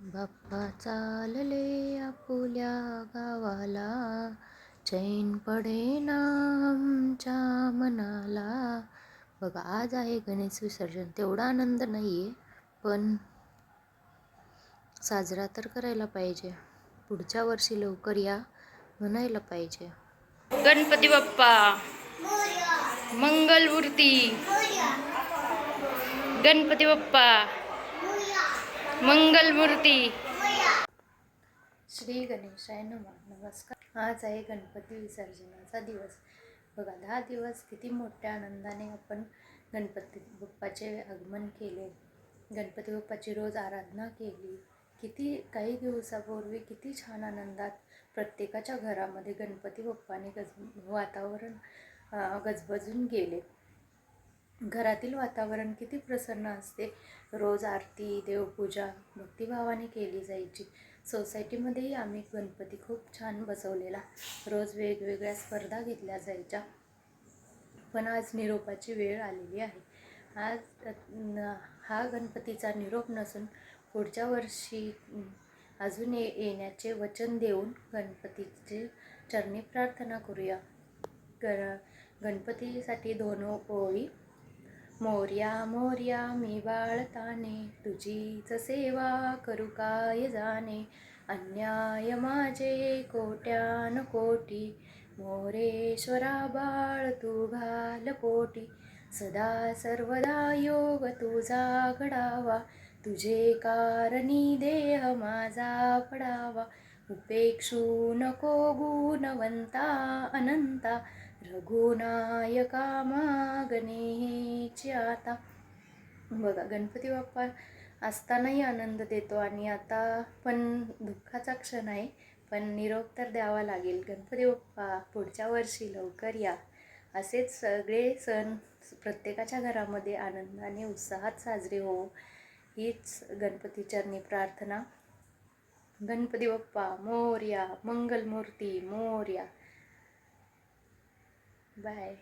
बाप्पा चालले आपुल्या गावाला. चैन पडेना आमच्या मनाला. बघा आज आहे गणेश विसर्जन. तेवढा आनंद नाही आहे पण साजरा तर करायला पाहिजे. पुढच्या वर्षी लवकर या म्हणायला पाहिजे. गणपती बाप्पा. मंगलमूर्ती. गणपती बाप्पा. मंगलमूर्ती. श्री गणेशाय नमा. नमस्कार. आज आहे गणपती विसर्जनाचा दिवस. बघा दहा दिवस किती मोठ्या आनंदाने आपण गणपती बाप्पाचे आगमन केले. गणपती बाप्पाची रोज आराधना केली. किती काही दिवसापूर्वी किती छान आनंदात प्रत्येकाच्या घरामध्ये गणपती बाप्पाने गज वातावरण गजबजून गेले. घरातील वातावरण किती प्रसन्न असते. रोज आरती देवपूजा भक्तिभावाने केली जायची. सोसायटीमध्येही आम्ही गणपती खूप छान बसवलेला. रोज वेगवेगळ्या स्पर्धा घेतल्या जायच्या. पण आज निरोपाची वेळ आलेली आहे. आज हा गणपतीचा निरोप नसून पुढच्या वर्षी अजून ये येण्याचे वचन देऊन गणपतीचे चरणी प्रार्थना करूया. ग गणपतीसाठी दोन ओळी मोर्या मोर्या मी बाळताने. तुझीच सेवा करू काय जाणे? अन्याय माझे कोट्यान कोटी मोरेश्वरा बाळ तू घाल पोटी. सदा सर्वदा योग तुझा घडावा. तुझे कारणी देह माझा पडावा. उपेक्षू नको गुणवंता अनंता. रघुनायका मागणे आता. बघा गणपती बाप्पा असतानाही आनंद देतो आणि आता पण दुःखाचा क्षण आहे पण निरोप तर द्यावा लागेल. गणपती बाप्पा पुढच्या वर्षी लवकर या. असेच सगळे सण प्रत्येकाच्या घरामध्ये आनंदाने उत्साहात साजरे हो हीच गणपतीचरणी प्रार्थना. गणपती बाप्पा मोर्या मंगलमूर्ती मोर्या. Bye.